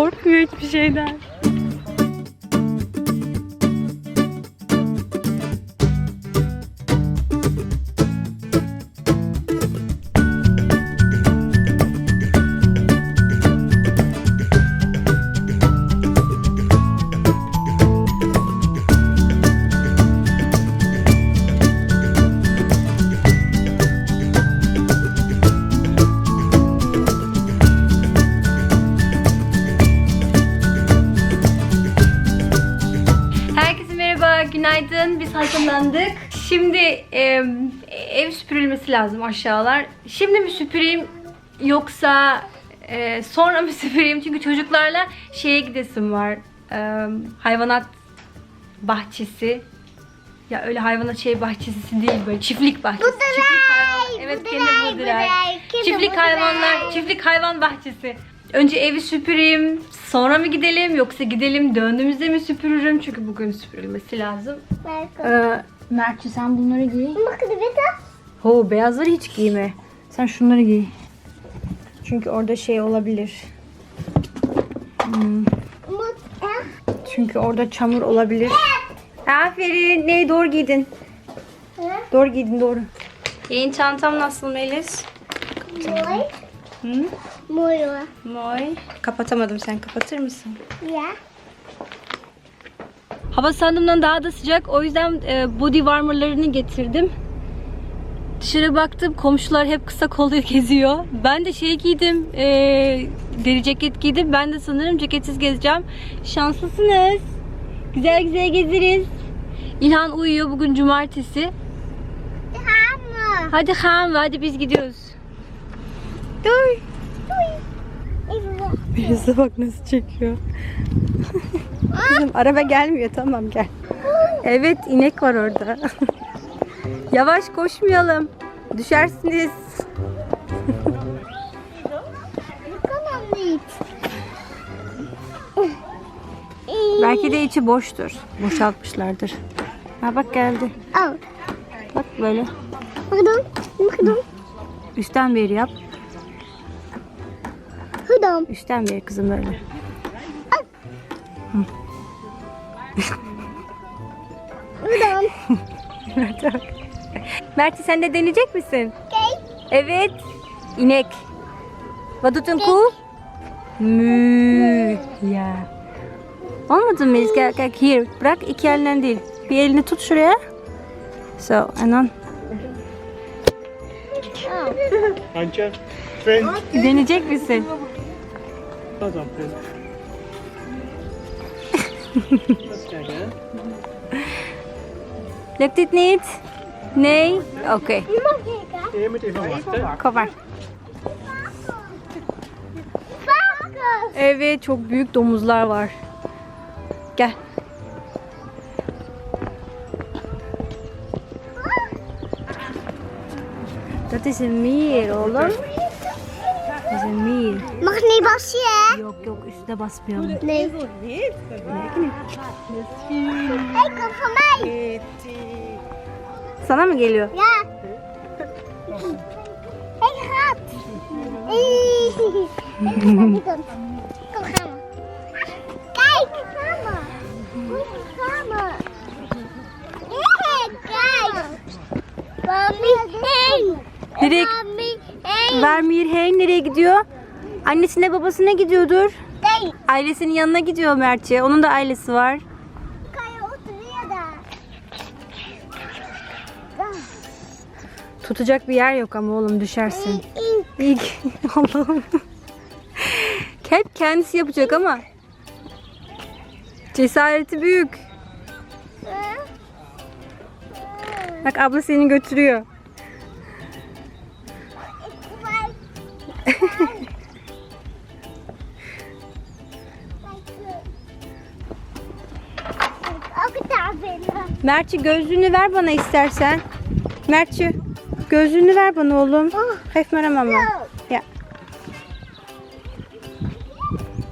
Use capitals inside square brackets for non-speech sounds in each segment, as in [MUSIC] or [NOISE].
korkmuyor hiçbir şeyden. Hazırlandık. Şimdi e, ev süpürülmesi lazım aşağılar. Şimdi mi süpüreyim yoksa e, sonra mı [LAUGHS] süpüreyim? Çünkü çocuklarla şeye gidesim var. E, hayvanat bahçesi. Ya öyle hayvanat şey bahçesi değil böyle çiftlik bahçesi. çiftlik hayvan. Evet kendi Buduray, bulduray. buduray, kendi Çiftlik buduray. hayvanlar, çiftlik hayvan bahçesi. Önce evi süpüreyim, sonra mı gidelim yoksa gidelim döndüğümüzde mi süpürürüm? Çünkü bugün süpürülmesi lazım. Ee, Mertçi sen bunları giy. Bakın de. Ho beyazları hiç giyme. Sen şunları giy. Çünkü orada şey olabilir. Hmm, Mut. çünkü orada çamur olabilir. Aferin. Ne doğru giydin. Doğru giydin doğru. Yeni çantam nasıl Melis? Hı? Moy. Moy. Kapatamadım. Sen kapatır mısın? Ya. Hava sandığımdan daha da sıcak. O yüzden e, body warmer'larını getirdim. Dışarı baktım. Komşular hep kısa kollu [LAUGHS] geziyor. Ben de şey giydim. e, deri ceket giydim. Ben de sanırım ceketsiz gezeceğim. Şanslısınız. Güzel güzel gezeriz. İlhan uyuyor. Bugün cumartesi. Tamam. Hadi Han hadi biz gidiyoruz. Dur. Melis'e bak nasıl çekiyor. Kızım araba gelmiyor tamam gel. Evet inek var orada. [LAUGHS] Yavaş koşmayalım. Düşersiniz. Belki de içi boştur. Boşaltmışlardır. Ha bak geldi. Al. Bak böyle. Hıdım. Hıdım. Üstten beri yap. Hıdım. Üstten beri kızım böyle. Bak. Mert'i sen de deneyecek misin? Okay. Evet. İnek. Vad doet een koe? Mü. Ya. Olmadı mı? Gel, gel here. Bırak iki elinden değil. Bir elini tut şuraya. So, and. Antje, Finn, Deneyecek misin? Kijken hè. Lukt dit niet? Nee? Oké. Je moet even wachten. Kom maar. Evet çok büyük domuzlar var. Gel. Dat is een mier oğlum. Niet basje, hè? Yok yok üstüne basmayalım. Nee. Ik kom van mij. Sana mı geliyor? Ja. Hij gaat. Hey. [LAUGHS] [LAUGHS] Annesine babasına gidiyordur. Nee. Ailesinin yanına gidiyor Mertçe. Onun da ailesi var. Opereren daar? Daar. Tutacak bir yer yok ama oğlum düşersin. İyi ki [LAUGHS] Allah'ım. Hep kendisi yapacak ama cesareti büyük. Bak abla seni götürüyor. Mertçi gözlüğünü ver bana istersen. Mertçi gözlüğünü ver bana oğlum. Hep merhaba mama. Ya.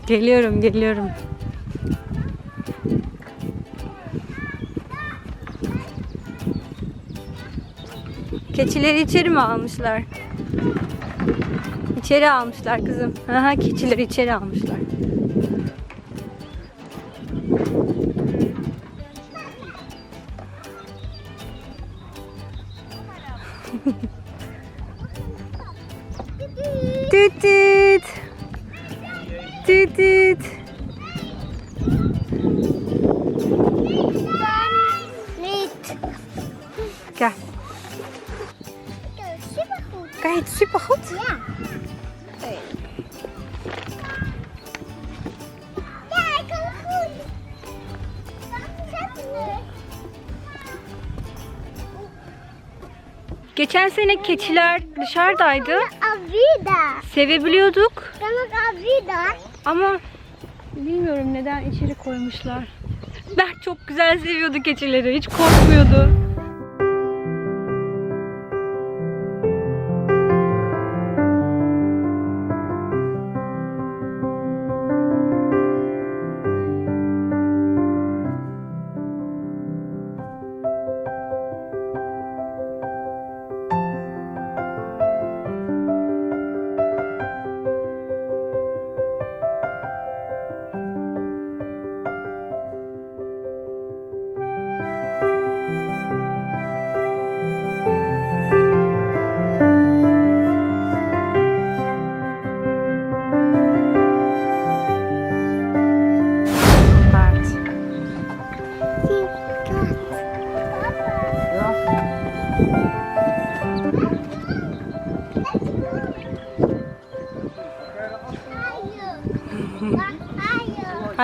Geliyorum geliyorum. Keçileri içeri mi almışlar? İçeri almışlar kızım. Aha keçileri içeri almışlar. Do do. Geçen sene keçiler dışarıdaydı. Sevebiliyorduk ama bilmiyorum neden içeri koymuşlar. Berk çok güzel seviyordu keçileri. Hiç korkmuyordu.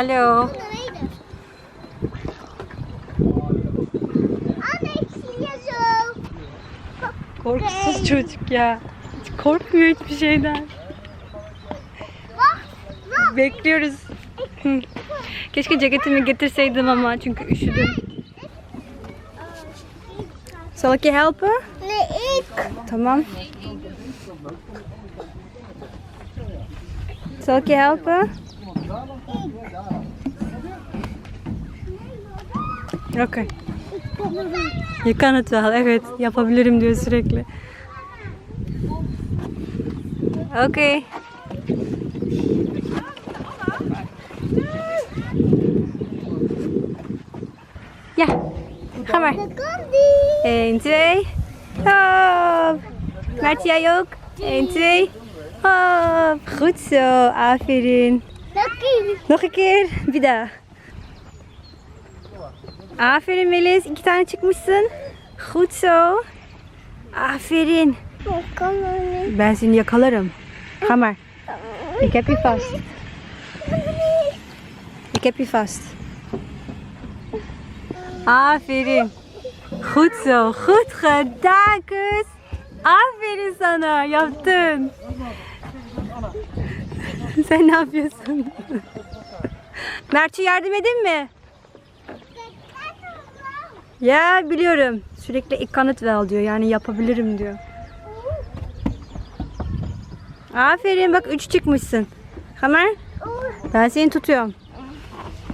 Zo. Korkusuz çocuk ya. Hiç korkmuyor hiçbir şeyden. Bekliyoruz. Keşke ceketimi getirseydim ama çünkü üşüdüm. Helpen? Nee, ik. Tamam. Zal ik je Oké. Je kan het wel, evet. Yapabilirim diyor sürekli. Oké. Ja, ga maar. Daar komt die. 1, 2. Hop. Maartje, jij ook? 1, 2. Hop. Goed zo. Aferin. Nog een keer. Bir daha. Aferin Melis. İki tane çıkmışsın. Goed zo. Aferin. Er. Ben seni yakalarım. Ga maar. Ik heb je vast. Ik heb je vast. Aferin. Goed zo. Goed gedaan, kus. Aferin sana. Yaptın. Sen ne yapıyorsun? Mert'e yardım edin mi? Ya biliyorum. Sürekli ik kan het wel diyor. Yani yapabilirim diyor. Aferin bak 3 çıkmışsın. Kamer. Ben seni tutuyorum.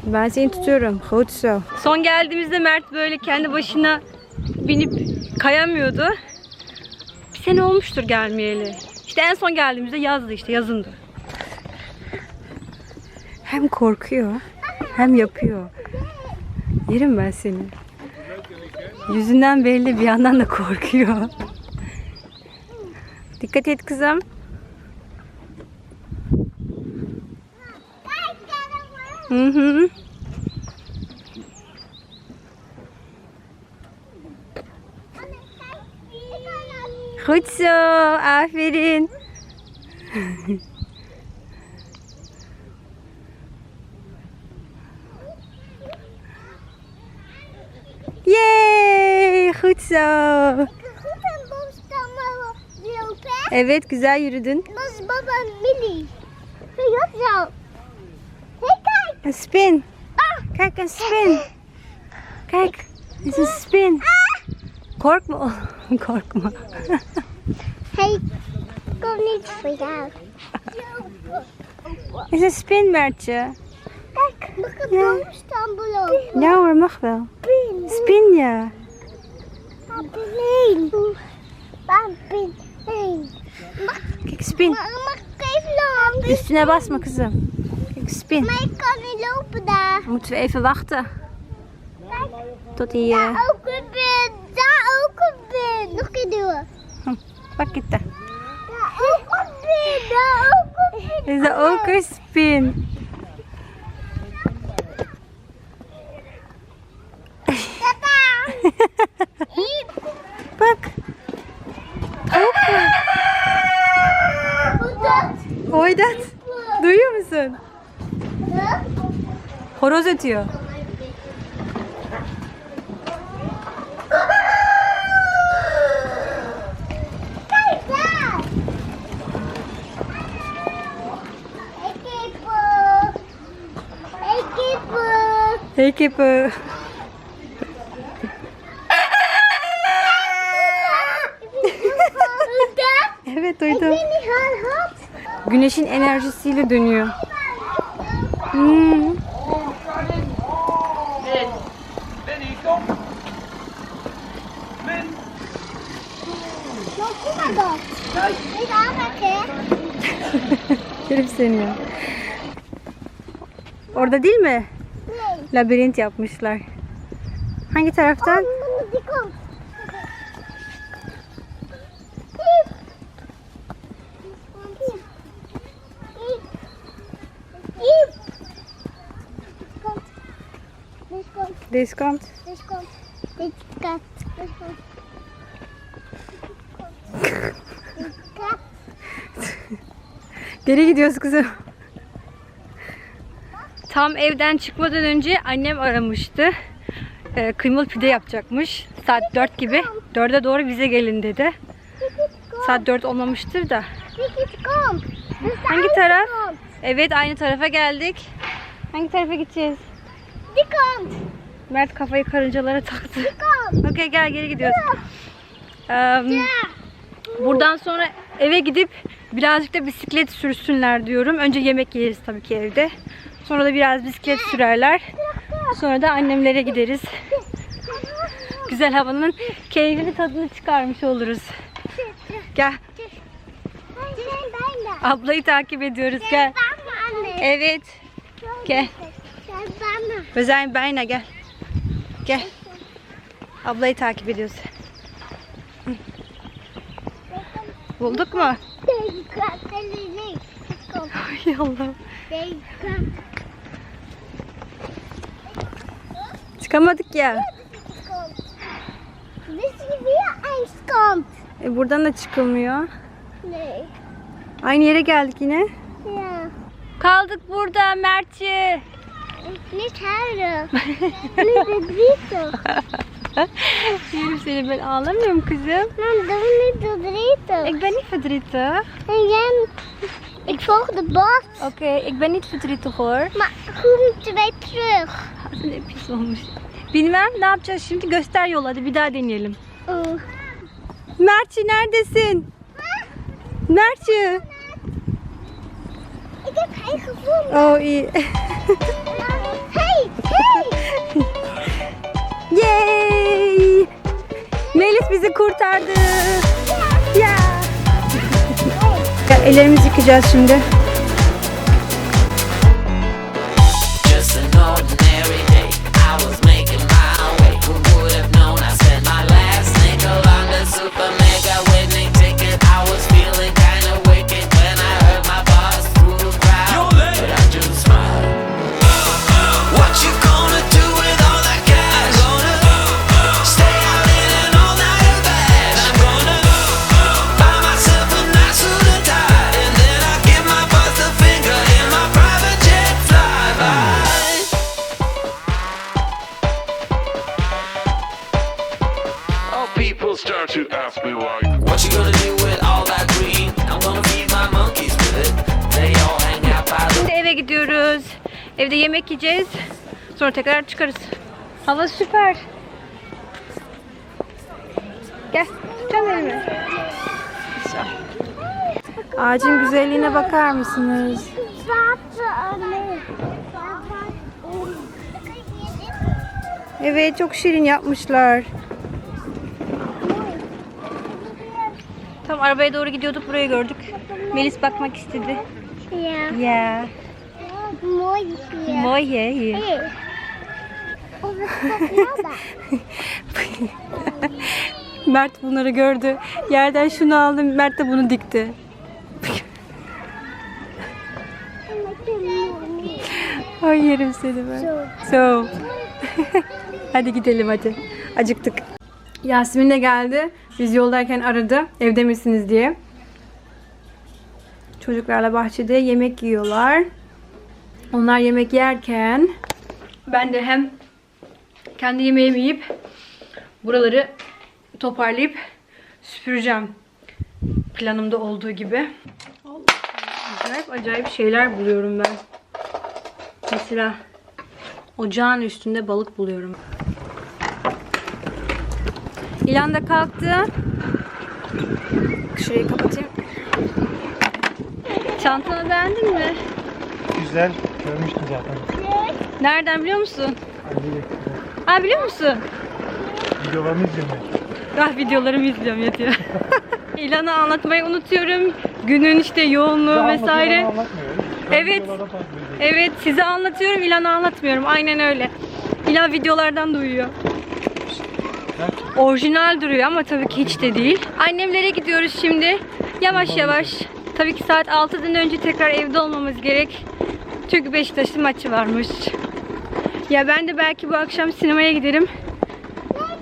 Ben seni tutuyorum. Zo. Son geldiğimizde Mert böyle kendi başına binip kayamıyordu. Bir sene olmuştur gelmeyeli. İşte en son geldiğimizde yazdı işte yazındı. Hem korkuyor hem yapıyor. Yerim ben seni. Yüzünden belli bir yandan da korkuyor. Dikkat et kızım. Hı hı. Zo, aferin. [LAUGHS] goed zo. Evet, güzel yürüdün. Dat is baba zo. Hé, kijk. Een spin. Kijk, een spin. Kijk, het is een spin. Korkma. oğlum, Korkma. Hey, kom niet voor jou. Het is een spin, Mertje. Kijk, mag een Ja. boomstammen lopen. Ja hoor, mag wel. Pin. Spin ja. Heen? Mag, Kijk, spin. mag, ik even lopen? Üstüne basma kızım. Kijk, spin. Maar ik kan niet lopen daar. Moeten we even wachten Kijk, tot eh, daar ook een bin. Daar ook een bin. Nog een keer doen. Pak het. Daar ook een bin. Daar ook een bin. Is er ook een spin? Tata. [LAUGHS] Bak. Hoe dat? Hoor dat? Duyuyor musun? Horoz ötüyor. Hey kippen. Hoe dat? Evet Ik duydum. ben niet heel hard. Güneşin enerjisiyle dönüyor. Hmm. Herif seni ya. Orada değil mi? Nee. Labirent yapmışlar. Hangi taraftan? Dit komt. Dit komt. [LAUGHS] Geri gidiyoruz kızım. Tam evden çıkmadan önce annem aramıştı. Ee, kıymalı pide yapacakmış. Saat 4 gibi. 4'e doğru bize gelin dedi. Saat 4 olmamıştır da. Hangi taraf? Evet aynı tarafa geldik. Hangi tarafa gideceğiz? Die komt. Mert kafayı karıncalara taktı. Okey gel geri gidiyoruz. Ja. buradan sonra eve gidip birazcık da bisiklet sürsünler diyorum. Önce yemek yeriz tabii ki evde. Sonra da biraz bisiklet sürerler. Sonra da annemlere gideriz. Güzel havanın keyfini tadını çıkarmış oluruz. Gel. Ablayı takip ediyoruz. Gel. Evet. Gel. Zijn bijna gel. Gel. Ablayı takip ediyoruz. Hı. Bulduk mu? Ay Allah'ım. Çıkamadık ya. E, buradan da çıkılmıyor. Aynı yere geldik yine. Kaldık burada Mertçi. Niet huilen. [LAUGHS] Niet verdrietig. Yerim seni ben ağlamıyorum kızım. Man, doe niet verdrietig. Ik ben niet verdrietig. En jij... Ik volg de bos. Oké, ik ben niet verdrietig hoor. Maar hoe moeten wij terug? Bilmem ne yapacağız şimdi göster yol hadi bir daha deneyelim. Oh. Mertçi neredesin? Mertçi. Ik heb hij gevonden. Oh iyi. [LAUGHS] [LAUGHS] Yay! Melis bizi kurtardı. Ya. ya ellerimizi yıkayacağız şimdi. Evde yemek yiyeceğiz. Sonra tekrar çıkarız. Hava süper. Gel. Tutacağım elimi. Ağacın güzelliğine bakar mısınız? Evet çok şirin yapmışlar. Tam arabaya doğru gidiyorduk buraya gördük. Melis bakmak istedi. Ya. More here. Moje. What's [LAUGHS] that? Mert bunları gördü. Yerden şunu aldı. Mert de bunu dikti. [LAUGHS] Ay yerim seni ben. So. [LAUGHS] hadi gidelim hadi. Acıktık. Yasemin de geldi. Biz yoldayken aradı. Evde misiniz diye. Çocuklarla bahçede yemek yiyorlar. Onlar yemek yerken ben de hem kendi yemeğimi yiyip buraları toparlayıp süpüreceğim. Planımda olduğu gibi. Acayip acayip şeyler buluyorum ben. Mesela ocağın üstünde balık buluyorum. İlan da kalktı. Şurayı kapatayım. Çantanı beğendin mi? Güzel. Görmüştüm zaten. Nereden biliyor musun? Anneyle Ha biliyor musun? videolarını izliyorum. Ah videolarımı izliyorum yetiyor. [LAUGHS] İlan'a anlatmayı unutuyorum. Günün işte yoğunluğu vesaire. Evet. Evet size anlatıyorum İlan'a anlatmıyorum. Aynen öyle. İlan videolardan duyuyor. Orijinal duruyor ama tabii ki hiç de değil. Annemlere gidiyoruz şimdi. Yavaş yavaş. Tabii ki saat 6'dan önce tekrar evde olmamız gerek. Çünkü Beşiktaş'ın maçı varmış. Ya ben de belki bu akşam sinemaya giderim.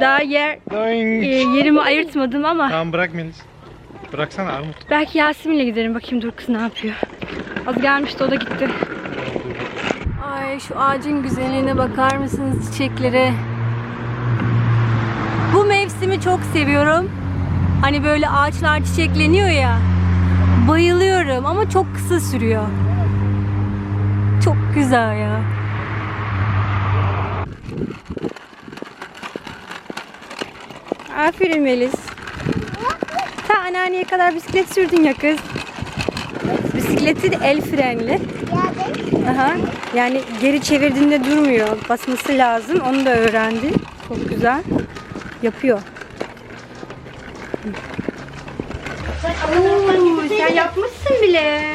Daha yer e, yerimi ayırtmadım ama Tamam bırak Melis. Bıraksana Armut. belki Yasemin'le giderim. Bakayım dur kız ne yapıyor. Az gelmişti o da gitti. Ay şu ağacın güzelliğine bakar mısınız çiçeklere? Bu mevsimi çok seviyorum. Hani böyle ağaçlar çiçekleniyor ya. Bayılıyorum ama çok kısa sürüyor. Çok güzel ya. Aferin Melis. Ta anneanneye kadar bisiklet sürdün ya kız. Bisikleti de el frenli. Aha. Yani geri çevirdiğinde durmuyor. Basması lazım. Onu da öğrendi. Çok güzel. Yapıyor. Oo, sen yapmışsın bile.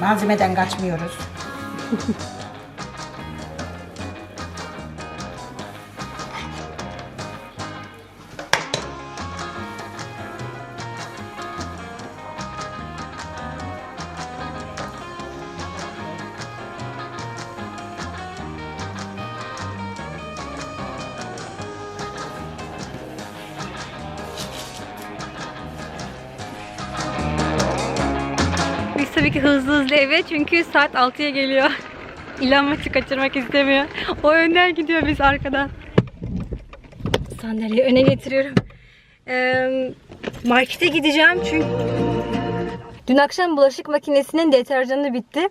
Malzemeden kaçmıyoruz. [LAUGHS] Tabii ki hızlı hızlı eve çünkü saat 6'ya geliyor. [LAUGHS] İlan maçı kaçırmak istemiyor. O önden gidiyor biz arkadan. Sandalyeyi öne getiriyorum. Ee, markete gideceğim çünkü dün akşam bulaşık makinesinin deterjanı bitti.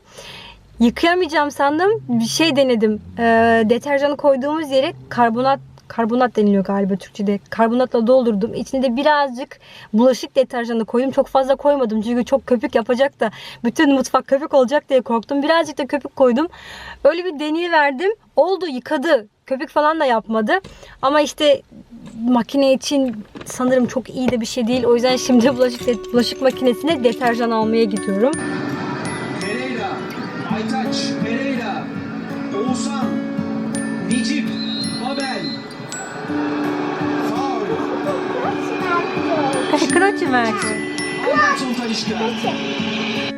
Yıkayamayacağım sandım. Bir şey denedim. Ee, deterjanı koyduğumuz yere karbonat karbonat deniliyor galiba Türkçe'de. Karbonatla doldurdum. İçine de birazcık bulaşık deterjanı koydum. Çok fazla koymadım çünkü çok köpük yapacak da bütün mutfak köpük olacak diye korktum. Birazcık da köpük koydum. Öyle bir deneyiverdim. Oldu yıkadı. Köpük falan da yapmadı. Ama işte makine için sanırım çok iyi de bir şey değil. O yüzden şimdi bulaşık bulaşık makinesine deterjan almaya gidiyorum. Pereira, Aytaç, Pereira, Oğuzhan, Necip, Babel. Mert. Anderson Talişka.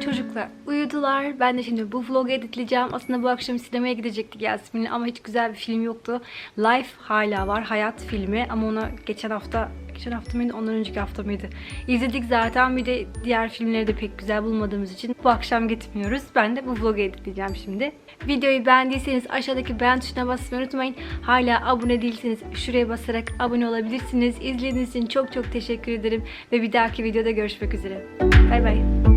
Çocuklar uyudular. Ben de şimdi bu vlogu editleyeceğim. Aslında bu akşam sinemaya gidecektik Yasmin'le ama hiç güzel bir film yoktu. Life hala var. Hayat filmi ama ona geçen hafta geçen hafta mıydı? Ondan önceki hafta mıydı? İzledik zaten. Bir de diğer filmleri de pek güzel bulmadığımız için bu akşam gitmiyoruz. Ben de bu vlogu editleyeceğim şimdi. Videoyu beğendiyseniz aşağıdaki beğen tuşuna basmayı unutmayın. Hala abone değilseniz şuraya basarak abone olabilirsiniz. İzlediğiniz için çok çok teşekkür ederim ve bir dahaki videoda görüşmek üzere. Bay bay.